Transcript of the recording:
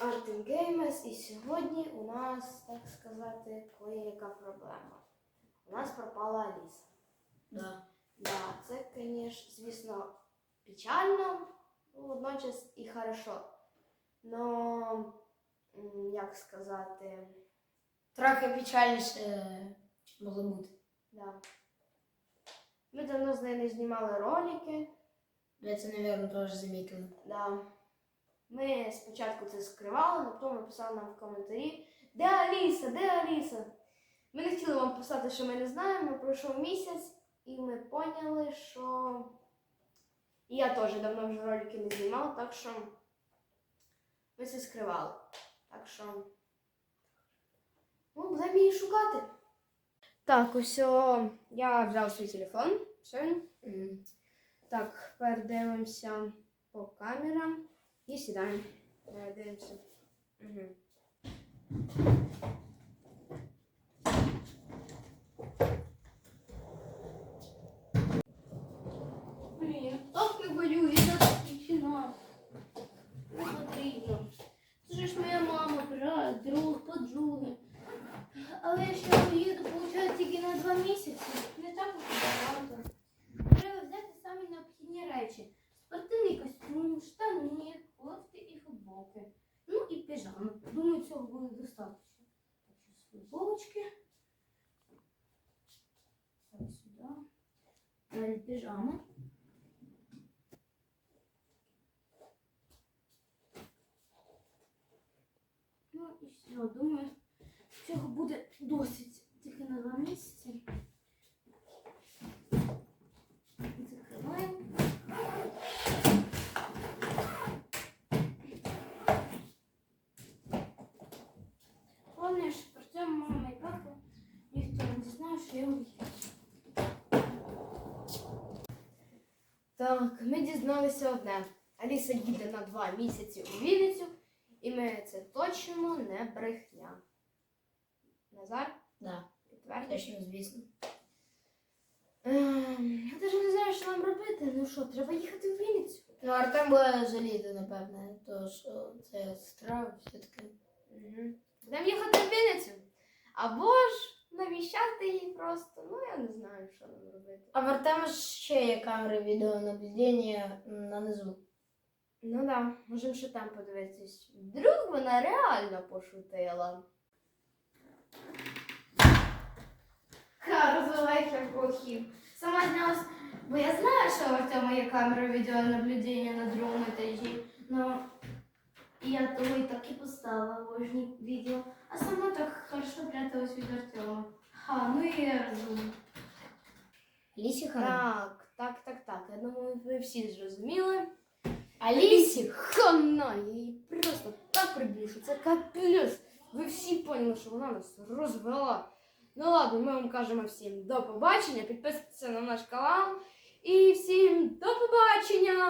Артем Геймес, і сьогодні у нас, так сказати, яка проблема. У нас пропала Аліса. Да. Да, це, звісно, звісно, печально, ну, водночас і хорошо. Но, як сказати, Трохи печальніше, могло бути. да. Ми давно з нею не знімали ролики. Ви це, мабуть, теж замітили. Да. Ми спочатку це скривали, а потім писали нам в коментарі, де Аліса, де Аліса? Ми не хотіли вам писати, що ми не знаємо. Пройшов місяць, і ми поняли, що і я теж давно вже ролики не знімав, так що ми це скривали. Так що ну, будемо її шукати. Так, ось о, я взяв свій телефон. Все. М. Так, передивимося по камерам і сідаємо. Дивимося. Угу. Блін, так не болю, я так дівчина. Не потрібно. Це ж моя мама, брат, друг, подруги. Але я ще поїду, виходить, тільки на два місяці. Не так багато. Треба взяти самі необхідні речі. І піжами. Думаю, цього буде достатньо. Так, сюди. Далі піжама. Ну і все, думаю, цього буде досить тільки на два місяці. Закриваємо. Головне, що про це мама і папа ніхто не знає, що я уїду. Так, ми дізналися одне. Аліса їде на два місяці у Вінницю, і ми це точно не брехня. Назар, Да, підтвердиш? точно, звісно. Ем, Я навіть не знаю, що нам робити. Ну що, треба їхати в Вінницю. Ну, Артем буде жаліти, напевне, то що це сестра все-таки. Угу. Будемо їхати в Вінницю. Або ж навіщати її просто. Ну, я не знаю, що нам робити. А в Артема ж ще є камери відеонаблюдення на низу. Ну да, можемо ще там подивитись. Вдруг вона реально пошутила. Ха, розвивайся в. Сама знялась, бо я знаю, що у Артема є камера відеонаблюдення на другому етажі. Ну, і я того і так і поставила ложні відео. А сама так хорошо пряталась від Артема. Ха, ну і я розумію. Лісі хана. Так, так, так, так. Я думаю, ви всі зрозуміли. А Лісі Лісі хана, я її просто так прибішу. Це капець. Ви всі поняли, що вона нас розвела. Ну ладно, ми вам кажемо всім до побачення. Підписуйтесь на наш канал. І всім до побачення!